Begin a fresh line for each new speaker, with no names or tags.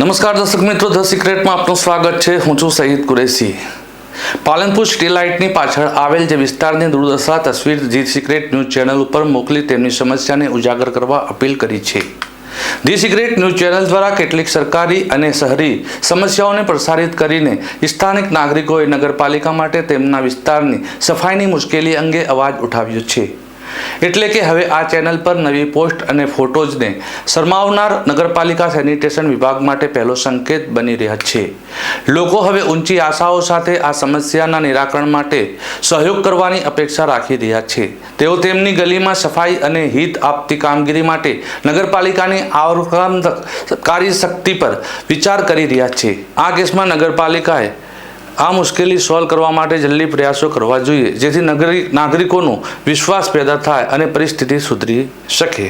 નમસ્કાર દર્શક મિત્રો, ધ સિક્રેટમાં આપનું સ્વાગત છે. હું છું સહીદ કુરેશી. પાલનપુર સ્ટીલાઇટની પાછળ આવેલ જે વિસ્તારની દુર્દશા તસવીર ધી સિક્રેટ ન્યૂઝ ચેનલ ઉપર મોકલી તેમની સમસ્યાને ઉજાગર કરવા અપીલ કરી છે. ધી સિક્રેટ ન્યૂઝ ચેનલ દ્વારા કેટલીક સરકારી અને શહેરી સમસ્યાઓને પ્રસારિત કરીને સ્થાનિક નાગરિકોએ નગરપાલિકા માટે તેમના વિસ્તારની સફાઈની મુશ્કેલી અંગે અવાજ ઉઠાવ્યો છે. એટલે કે હવે આ ચેનલ પર નવી પોસ્ટ અને ફોટોઝને શરમાવનાર નગરપાલિકા સેનિટેશન વિભાગ માટે પહેલો સંકેત બની રહ્યા છે. લોકો હવે ઊંચી આશાઓ સાથે આ સમસ્યાના નિરાકરણ માટે સહયોગ કરવાની અપેક્ષા રાખી રહ્યા છે. તેઓ તેમની ગલીમાં સફાઈ અને હિત આપતી કામગીરી માટે નગરપાલિકાની આવકારી શક્તિ પર વિચાર કરી રહ્યા છે. આ કેસમાં નગરપાલિકાએ આ મુશ્કેલી સોલ્વ કરવા માટે જલ્દી પ્રયાસો કરવા જોઈએ, જેથી નાગરિકોનો વિશ્વાસ પેદા થાય અને પરિસ્થિતિ સુધરી શકે.